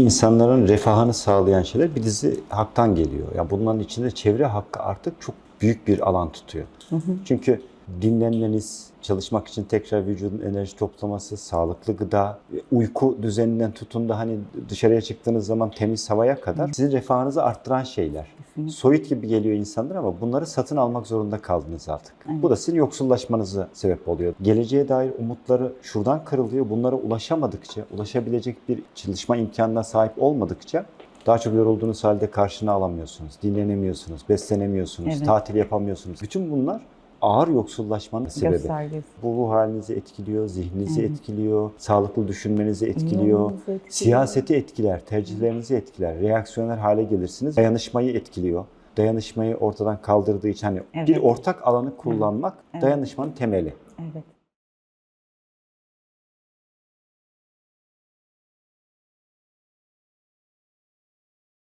insanların refahını sağlayan şeyler bir dizi haktan geliyor. Yani bunların içinde çevre hakkı artık çok büyük bir alan tutuyor. Çünkü dinlenmeniz, çalışmak için tekrar vücudun enerji toplaması, sağlıklı gıda, uyku düzeninden tutun da hani dışarıya çıktığınız zaman temiz havaya kadar sizin refahınızı arttıran şeyler. Soyut gibi geliyor insanlar ama bunları satın almak zorunda kaldınız artık. Bu da sizin yoksullaşmanıza sebep oluyor. Geleceğe dair umutları şuradan kırılıyor. Bunlara ulaşamadıkça, ulaşabilecek bir çalışma imkanına sahip olmadıkça daha çok yorulduğunuz halde karşına alamıyorsunuz, dinlenemiyorsunuz, beslenemiyorsunuz, Evet. tatil yapamıyorsunuz. Bütün bunlar ağır yoksullaşmanın sebebi. Göstergesi. Bu ruh halinizi etkiliyor, zihninizi etkiliyor, sağlıklı düşünmenizi etkiliyor, etkiliyor. siyaseti etkiler, tercihlerinizi etkiler, reaksiyoner hale gelirsiniz. Dayanışmayı etkiliyor. Dayanışmayı ortadan kaldırdığı için hani Evet. bir ortak alanı kullanmak dayanışmanın temeli. Evet.